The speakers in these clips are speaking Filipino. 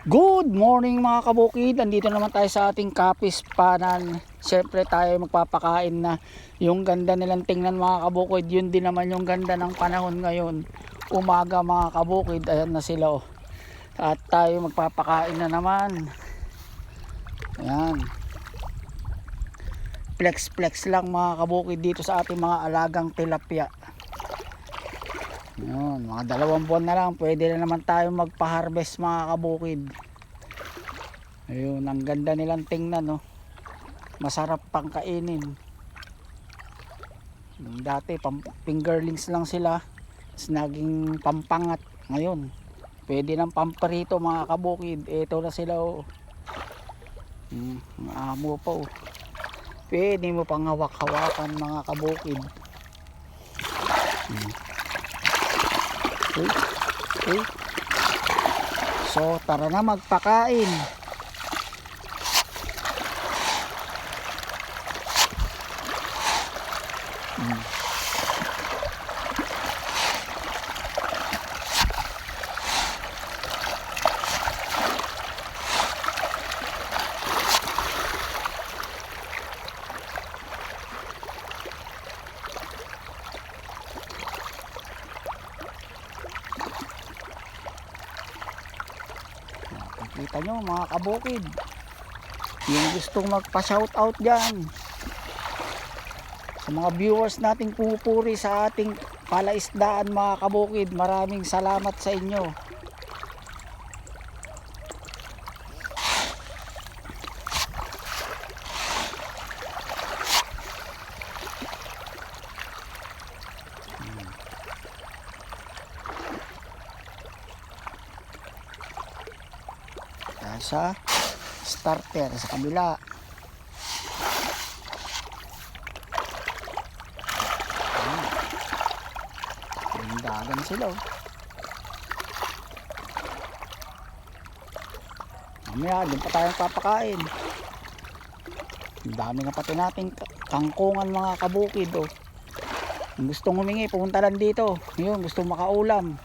Good morning mga kabukid. Andito naman tayo sa ating kapis panan. Siyempre tayo magpapakain na yung ganda nilang tingnan mga kabukid. Yun din naman yung ganda ng panahon ngayon. Umaga mga kabukid. Ayan na sila oh. At tayo magpapakain na naman. Ayan. Flex flex lang mga kabukid dito sa ating mga alagang tilapia. Yun, mga dalawang buwan na lang, pwede na naman tayo magpa-harvest mga kabukid. Ayun, ang ganda nilang tingnan, no. Masarap pang kainin. Yung Dati, pam- fingerlings lang sila. Tapos naging pampangat. Ngayon, pwede ng pamparito mga kabukid. Ito na sila, oh. Hmm, amo pa, oh. Pwede mo pang hawak-hawakan mga kabukid. Hmm. Okay. Okay. So, tara na magpakain. Mm. Nakikita nyo mga kabukid. Yung gustong magpa-shoutout dyan. Sa mga viewers nating pupuri sa ating palaisdaan mga kabukid. Maraming salamat sa inyo. Sa starter sa kabila. Ayan. Dagan sila. oh. Mamaya, doon pa tayong papakain. Ang dami nga pati nating ka- kangkungan mga kabukid. Oh. Kung gustong humingi, pumunta lang dito. Yun, gustong makaulam.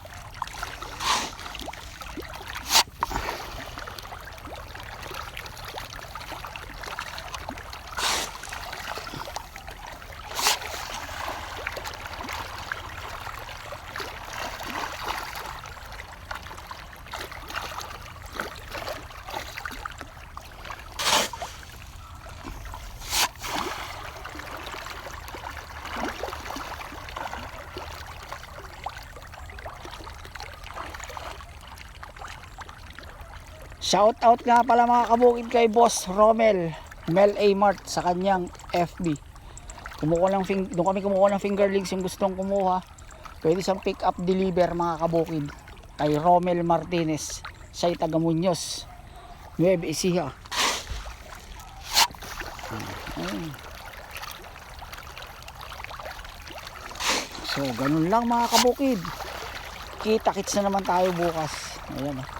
Shout out nga pala mga kabukid kay Boss Romel Mel A. Mart sa kanyang FB. Kumukuha ng fing doon kami kumukuha ng fingerlings yung gustong kumuha. Pwede siyang pick up deliver mga kabukid kay Romel Martinez sa taga Muñoz. Nueva Ecija. So, ganun lang mga kabukid. Kita-kits na naman tayo bukas. Ayan oh.